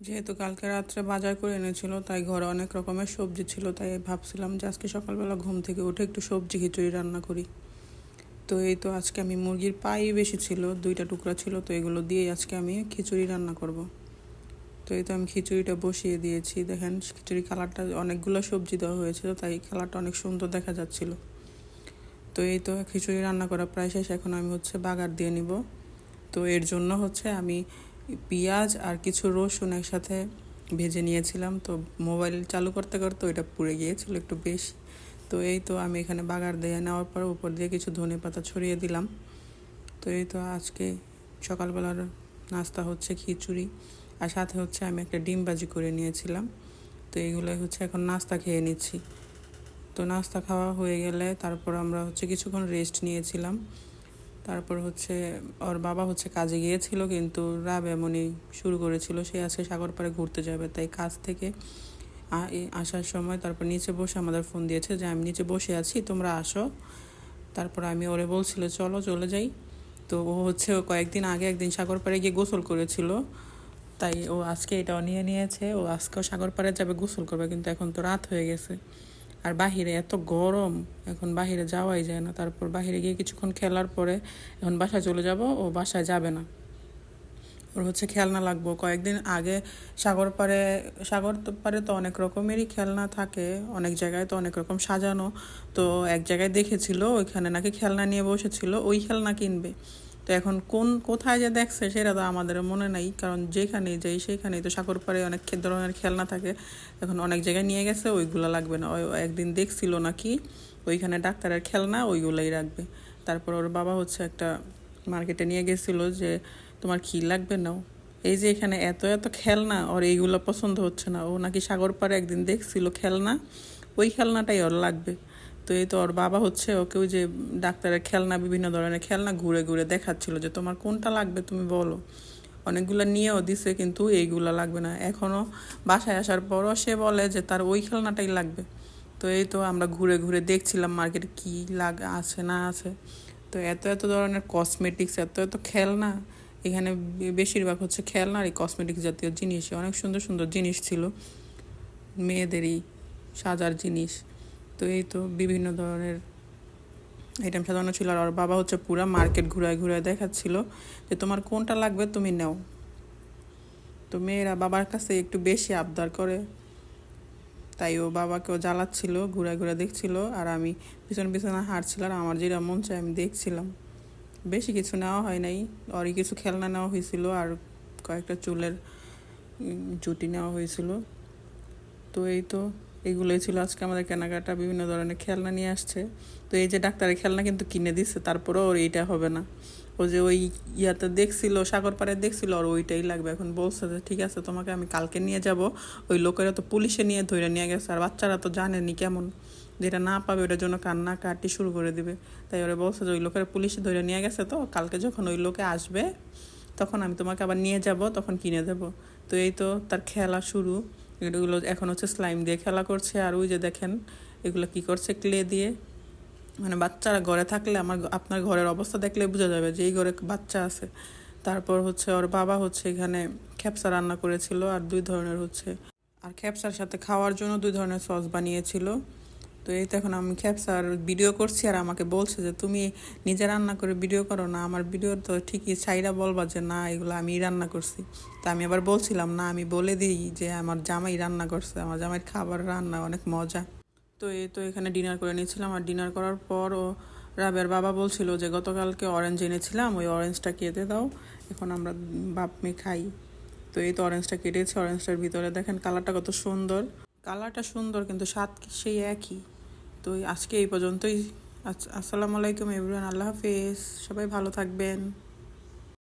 যেহেতু কালকে রাত্রে বাজার করে এনেছিল, তাই ঘরে অনেক রকমের সবজি ছিল, তাই ভাবছিলাম যে আজকে সকালবেলা ঘুম থেকে উঠে একটু সবজি খিচুড়ি রান্না করি। তো এই তো আজকে আমি মুরগির পাই বেশি ছিল, দুইটা টুকরা ছিল, তো এগুলো দিয়ে আজকে আমি খিচুড়ি রান্না করব। তো এই তো আমি খিচুড়িটা বসিয়ে দিয়েছি, দেখেন খিচুড়ি কালারটা, অনেকগুলো সবজি দেওয়া হয়েছিল, তাই কালারটা অনেক সুন্দর দেখা যাচ্ছিল। তো এই তো খিচুড়ি রান্না করা প্রায় শেষ, এখন আমি হচ্ছে বাগার দিয়ে নিব। তো এর জন্য হচ্ছে আমি পেঁয়াজ আর কিছু রসুন একসাথে ভেজে নিয়েছিলাম। তো মোবাইল চালু করতে করতে ওইটা পুড়ে গিয়েছিল একটু বেশি। তো এই তো আমি এখানে বাগার দিয়ে নেওয়ার পর উপর দিয়ে কিছু ধনে পাতা ছড়িয়ে দিলাম। তো এই তো আজকে সকালবেলার নাস্তা হচ্ছে খিচুড়ি আর সাথে হচ্ছে আমি একটা ডিম ভাজি করে নিয়েছিলাম। তো এইগুলোই হচ্ছে এখন নাস্তা খেয়ে নিচ্ছি। তো নাস্তা খাওয়া হয়ে গেলে তারপর আমরা হচ্ছে কিছুক্ষণ রেস্ট নিয়েছিলাম। তারপর হচ্ছে, ওর বাবা হচ্ছে কাজে গিয়েছিল, কিন্তু রাব এমনই শুরু করেছিল, সে আজকে সাগর পাড়ে ঘুরতে যাবে। তাই কাজ থেকে আসার সময় তারপর নিচে বসে আমাদের ফোন দিয়েছে যে, আমি নিচে বসে আছি, তোমরা আসো। তারপর আমি ওরে বলছিল, চলো, চলে যাই। তো ও হচ্ছে কয়েকদিন আগে একদিন সাগর পাড়ে গিয়ে গোসল করেছিল। তাই ও আজকে এটাও নিয়ে নিয়েছে, ও আজকেও সাগর যাবে, গোসল করবে, কিন্তু এখন তো রাত হয়ে গেছে। আর বাহিরে এত গরম, এখন বাহিরে যাওয়াই যায় না। তারপর বাহিরে গিয়ে কিছুক্ষণ খেলার পরে এখন বাসায় চলে যাব, ও বাসায় যাবে না। ওর হচ্ছে খেলনা লাগবো। কয়েকদিন আগে সাগর পাড়ে সাগর পাড়ে তো অনেক রকমেরই খেলনা থাকে, অনেক জায়গায় তো অনেক রকম সাজানো। তো এক জায়গায় দেখেছিল, ওইখানে নাকি খেলনা নিয়ে বসেছিল, ওই খেলনা কিনবে। তো এখন কোন, কোথায় যে দেখছে সেটা তো আমাদের মনে নাই। কারণ যেখানে যাই সেখানেই তো সাগর পাড়ে অনেক ধরনের খেলনা থাকে। এখন অনেক জায়গায় নিয়ে গেছে, ওইগুলো লাগবে না। ওই একদিন দেখছিল নাকি ওইখানে ডাক্তারের খেলনা, ওইগুলোই রাখবে। তারপর ওর বাবা হচ্ছে একটা মার্কেটে নিয়ে গেছিল যে, তোমার কি লাগবে নাও? এই যে এখানে এত এত খেলনা ওর এইগুলো পছন্দ হচ্ছে না। ও নাকি সাগর পাড়ে একদিন দেখছিল খেলনা, ওই খেলনাটাই ওর লাগবে। তো এই তো ওর বাবা হচ্ছে ওকে ওই যে ডাক্তারের খেলনা, বিভিন্ন ধরনের খেলনা ঘুরে ঘুরে দেখাচ্ছিল যে তোমার কোনটা লাগবে তুমি বলো। অনেকগুলো নিয়েও দিছে কিন্তু এইগুলো লাগবে না। এখনও বাসায় আসার পরও সে বলে যে তার ওই খেলনাটাই লাগবে। তো এই তো আমরা ঘুরে ঘুরে দেখছিলাম মার্কেটে কি লাগ, আছে না আছে। তো এত এত ধরনের কসমেটিক্স এত এত খেলনা, এখানে বেশিরভাগ হচ্ছে খেলনা আর এই কসমেটিক্স জাতীয় জিনিস। অনেক সুন্দর সুন্দর জিনিস ছিল। মেয়েদেরই সাজার জিনিস। তো এই তো বিভিন্ন ধরনের আইটেম সাজানো ছিল। আর ওর বাবা হচ্ছে পুরা মার্কেট ঘুরায় ঘুরায় দেখাচ্ছিল যে, তোমার কোনটা লাগবে তুমি নাও। তো মেয়েরা বাবার কাছে একটু বেশি আবদার করে। তাই ও বাবাকেও জ্বালাচ্ছিল ঘুরে ঘুরে দেখছিল আর আমি পিছন পিছনে হাঁটছিলাম আমার যেটা মন চায় আমি দেখছিলাম। বেশি কিছু নেওয়া হয় নাই অরই কিছু খেলনা নেওয়া হয়েছিল আর কয়েকটা চুলের জুটি নেওয়া হয়েছিল। তো এই তো এগুলোই ছিল। আজকে আমাদের কেনাকাটা বিভিন্ন ধরনের খেলনা নিয়ে আসছে। তো এই যে ডাক্তারের খেলনা কিন্তু কিনে দিচ্ছে তারপরেও ওর এইটা হবে না। ও যে ওই ইয়াতে দেখছিল সাগর পাড়ে দেখছিল, আর ওইটাই লাগবে। এখন বলছে যে, ঠিক আছে, তোমাকে আমি কালকে নিয়ে যাব। ওই লোকেরা তো পুলিশে নিয়ে ধরে নিয়ে গেছে, আর বাচ্চারা তো জানেনি কেমন। যেটা না পাবে ওটার জন্য কান্না কাটি শুরু করে দিবে। তাই ওরা বলছে যে, ওই লোকেরা পুলিশে ধরে নিয়ে গেছে তো, কালকে যখন ওই লোকে আসবে, তখন আমি তোমাকে আবার নিয়ে যাব, তখন কিনে দেব। তো এই তো তার খেলা শুরু। এগুলো এখন হচ্ছে স্লাইম দিয়ে খেলা করছে। আর ওই যে দেখেন, এগুলো কি করছে ক্লে দিয়ে। মানে বাচ্চারা ঘরে থাকলে আমার আপনার ঘরের অবস্থা দেখলে বোঝা যাবে যে এই ঘরে বাচ্চা আছে। তারপর হচ্ছে ওর বাবা হচ্ছে এখানে খ্যাপসা রান্না করেছিল আর দুই ধরনের হচ্ছে আর খ্যাপসার সাথে খাওয়ার জন্য দুই ধরনের সস বানিয়েছিল। তো এই তো এখন আমি খ্যাপসার ভিডিও করছি আর আমাকে বলছে যে, তুমি নিজে রান্না করে ভিডিও করো না, আমার ভিডিও তো ঠিকই চাইরা বলবা যে, না, এগুলো আমি রান্না করছি। তা আমি আবার বলছিলাম, না, আমি বলে দিই যে, আমার জামাই রান্না করছে, আমার জামাইয়ের খাবার রান্না অনেক মজা। তো এই তো এখানে ডিনার করে নিয়েছিলাম আর ডিনার করার পর ও রাবের বাবা বলছিল যে, গতকালকে অরেঞ্জ এনেছিলাম, ওই অরেঞ্জটা কেটে দাও, এখন আমরা বাপ মেয়ে খাই। তো এই তো অরেঞ্জটা কেটেছি অরেঞ্জটার ভিতরে দেখেন কালারটা কত সুন্দর। কালারটা সুন্দর, কিন্তু স্বাদ সেই একই? তো আজকে এই পর্যন্তই। আস- আসসালামু আলাইকুম এভরিওয়ান আল্লাহ হাফেজ। সবাই ভালো থাকবেন।